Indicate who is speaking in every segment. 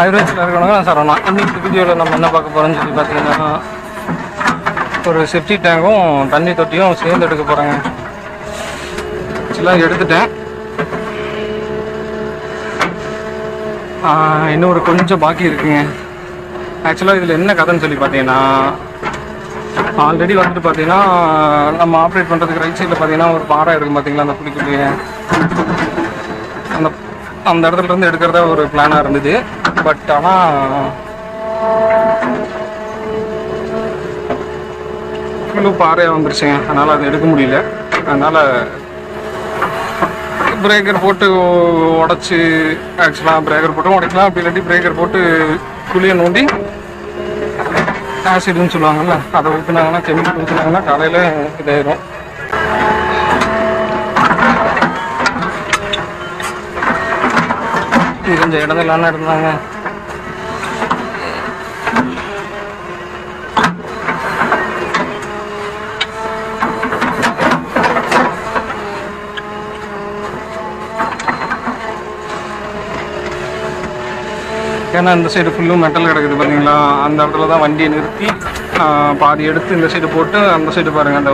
Speaker 1: ஆயுர்வேதத்தில் sir நான் சரவணா இன்னைக்கு வீடியோவில் நம்ம என்ன பார்க்க போகிறோம்னு சொல்லி பார்த்தீங்கன்னா ஒரு செப்டி டேங்கும் தண்ணி தொட்டியும் சேர்ந்து எடுக்க போகிறாங்க எல்லாம் எடுத்துட்டேன். இன்னும் ஒரு கொஞ்சம் பாக்கி இருக்குங்க. ஆக்சுவலாக இதில் என்ன கதைன்னு சொல்லி பார்த்தீங்கன்னா ஆல்ரெடி வந்துட்டு பார்த்தீங்கன்னா நம்ம ஆப்ரேட் பண்ணுறதுக்கு ரைட் சைடில் பார்த்தீங்கன்னா ஒரு பாறை இருக்கும் பார்த்தீங்களா அந்த புளிக்குள்ளேயே அந்த அந்த இடத்துல இருந்து எடுக்கிறதா ஒரு பிளானாக இருந்தது. பட் ஆனால் முழு பாறையாக வந்துருச்சுங்க. அதனால் அதை எடுக்க முடியல. அதனால் பிரேக்கர் போட்டு உடச்சி ஆக்சுவலாக பிரேக்கர் போட்டும் உடைக்கலாம். அப்படி இல்லாட்டி பிரேக்கர் போட்டு குழியை நோண்டி ஆசிட்னு சொல்லுவாங்கல்ல அதை ஊற்றினாங்கன்னா கெமிக்கல் ஊற்றினாங்கன்னா காலையில் இதாயிரும். இது கொஞ்சம் இடங்கள்லாம் இருந்தாங்க ஏன்னா இந்த சைடு ஃபுல்லும் மெட்டல் கிடக்குது பார்த்தீங்களா அந்த இடத்துல தான் வண்டியை நிறுத்தி பாதி எடுத்து இந்த சைடு போட்டு அந்த சைடு பாருங்கள் அந்த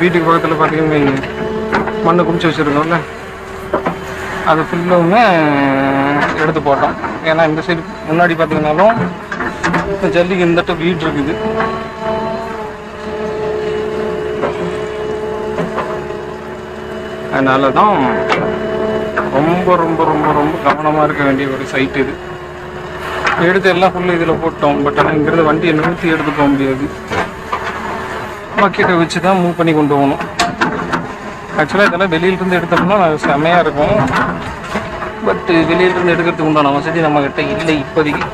Speaker 1: வீட்டுக்கு பக்கத்தில் பார்த்தீங்கன்னா மண்ணை குமிச்சு வச்சுருக்கோம்ல. அது ஃபுல்லுமே எடுத்து போட்டோம். ஏன்னா இந்த சைடு முன்னாடி பார்த்தீங்கன்னாலும் ஜல்லிக்கு இந்த வீடு இருக்குது. அதனால தான் ரொம்ப ரொம்ப ரொம்ப ரொம்ப கவனமாக இருக்க வேண்டிய ஒரு சைட் இது. எடுத்து எல்லாம் ஃபுல்லு இதில் போட்டோம். பட் ஆனால் இங்கிருந்து வண்டியை நிறுத்தி எடுத்து போக முடியாது. பக்கெட்டை வச்சு தான் மூவ் பண்ணி கொண்டு போகணும். ஆக்சுவலாக இதெல்லாம் வெளியிலிருந்து எடுத்தோம்னா செம்மையாக இருக்கும். பட் வெளியிலிருந்து எடுக்கிறதுக்கு உண்டான வசதி நம்மக்கிட்ட இல்லை இப்போதைக்கு.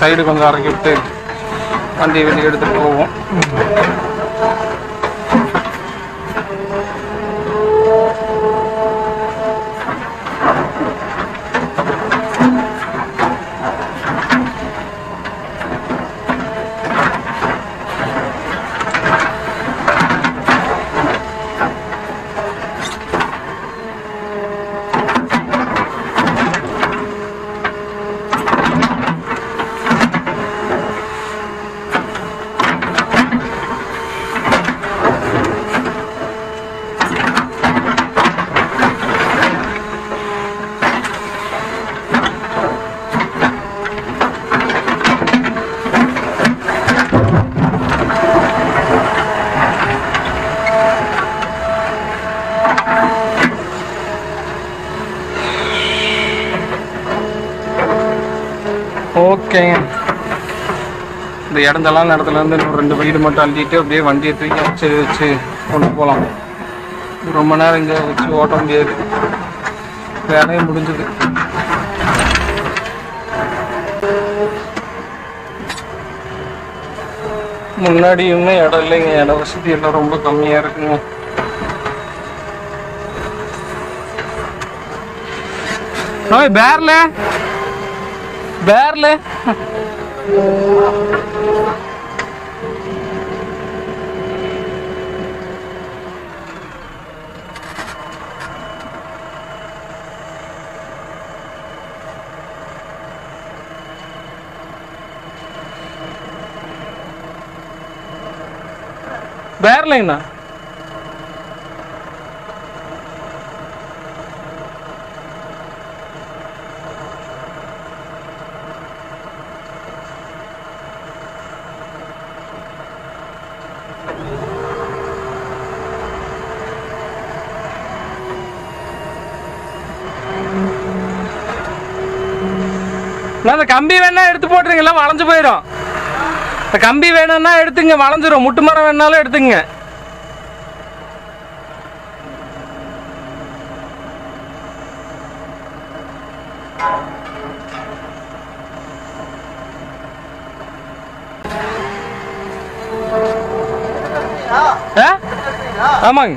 Speaker 1: சைடு கொஞ்சம் இறக்கி விட்டு வண்டியை வெளியே எடுத்துகிட்டு போவோம். ஓகேங்க இந்த இடந்தெல்லாம் இடத்துல இருந்து இன்னும் ரெண்டு வீடு மட்டும் அள்ளிட்டு அப்படியே வண்டியை தூக்கி வச்சு வச்சு கொண்டு போகலாம் ரொம்ப நேரம் இங்கே வச்சு ஓட்ட முடியாது. வேலையும் முடிஞ்சது. முன்னாடியுமே இடம் இல்லைங்க. இட வசதி எல்லாம் ரொம்ப கம்மியாக இருக்குங்க. Noi berle? Berle? Berlin. அந்த கம்பி வேணா எடுத்து போட்டுருங்களா வளைஞ்சு போயிடும். இந்த கம்பி வேணும்னா எடுத்துங்க வளைஞ்சிரும். முட்டு மரம் வேணாலும் எடுத்துங்க. ஆ? ஆமாங்க.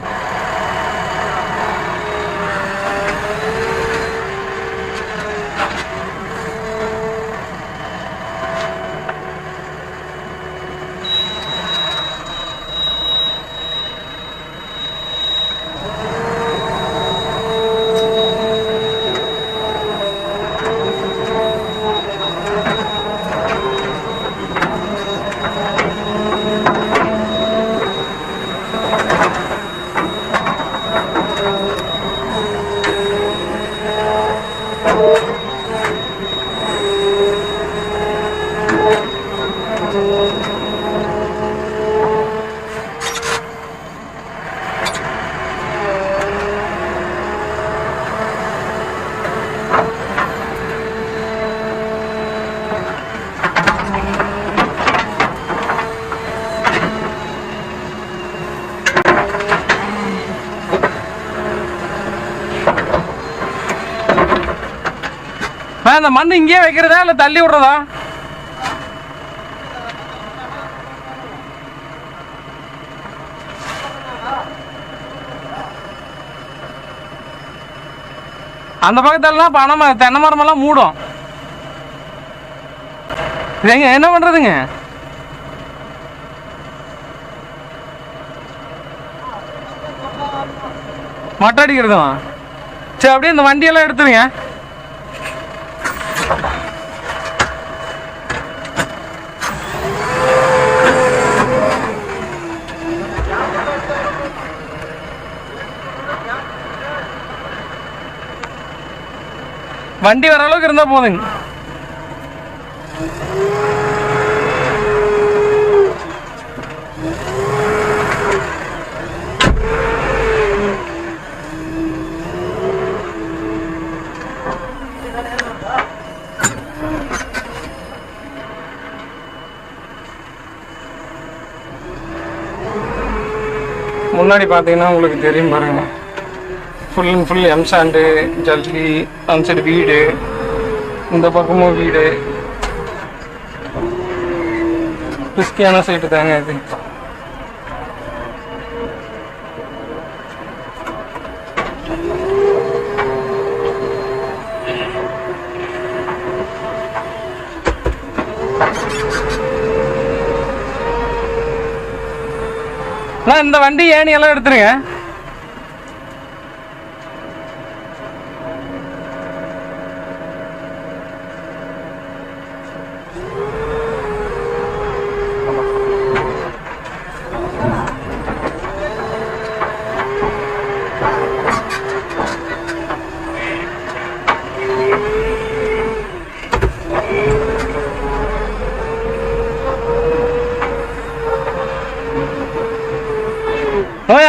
Speaker 1: அந்த மண் இங்கேயே வைக்கிறதா இல்லை தள்ளி விடுறதா? அந்த பக்கத்துலலாம் பனை மரம் தென்னை மரமெல்லாம் மூடும். ஏங்க என்ன பண்ணுறதுங்க மொட்டை அடிக்கிறதும் சரி அப்படியே இந்த வண்டியெல்லாம் எடுத்துருங்க. வண்டி வர அளவுக்கு இருந்தால் போதுங்க. முன்னாடி பார்த்தீங்கன்னா உங்களுக்கு தெரியும் பாருங்க. Full and full M sand ஜல்லி அந்த சைடு வீடு இந்த பக்கமும் வீடு ரிஸ்கியான சைட்டு தாங்க இது. அண்ணா, இந்த வண்டி ஏணி எல்லாம் எடுத்துருங்க.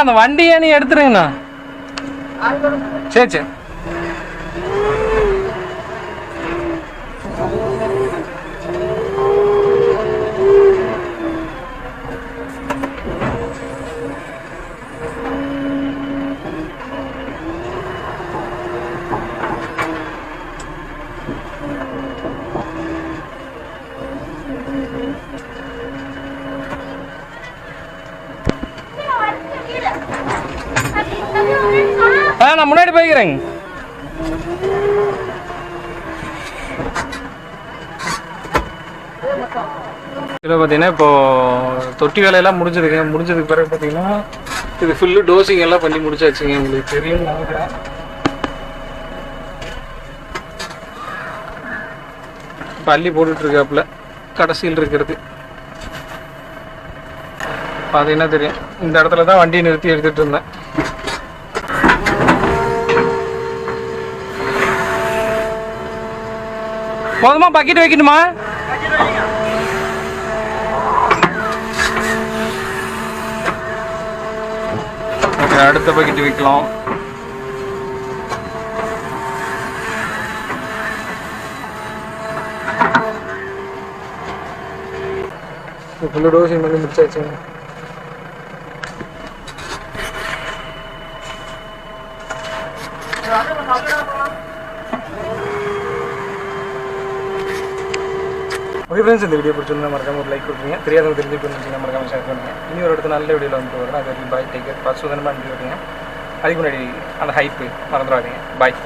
Speaker 1: அந்த வண்டியை நீ எடுத்துருங்கண்ணா. சரி சரி நான் முன்னாடி போய்க்கிறேங்க இதில் பார்த்தீங்கன்னா இப்போ தொட்டி வேலையெல்லாம் முடிஞ்சிருக்கு முடிஞ்சதுக்கு பிறகு பார்த்தீங்கன்னா இது ஃபுல்லு டோசிங் எல்லாம் பண்ணி முடிச்சாச்சுங்க. உங்களுக்கு தெரியும் நினைக்கிறேன். பள்ளி போட்டுட்டு இருக்காப்புல. கடைசியில் இருக்கிறது. பார்த்தீங்கன்னா தெரியும். இந்த இடத்துல தான் வண்டியை நிறுத்தி எடுத்துகிட்டு இருந்தேன். போதுமா பக்கெட் வைக்கணுமா ஓகே அடுத்த பக்கெட் வைக்கலாம். ஃபுல்லு டோசிங் பண்ணி முடிச்சாச்சுங்க. ஓகே ஃப்ரெண்ட்ஸ் இந்த வீடியோ பிடிச்சிருந்தா மறக்காம ஒரு லைக் கொடுத்துருங்க. தெரியாதவங்க தெரிஞ்சு இருந்துச்சுன்னா மறக்காம ஷேர் பண்ணுங்க. இனி ஒரு இடத்துல நல்ல வீடியோவில் வந்து வரேன் அது பாய் டேக் கேர் அனுப்பி விடுங்க அதுக்கு முன்னாடி அந்த ஹைப்பு மறந்துடாதீங்க. பாய்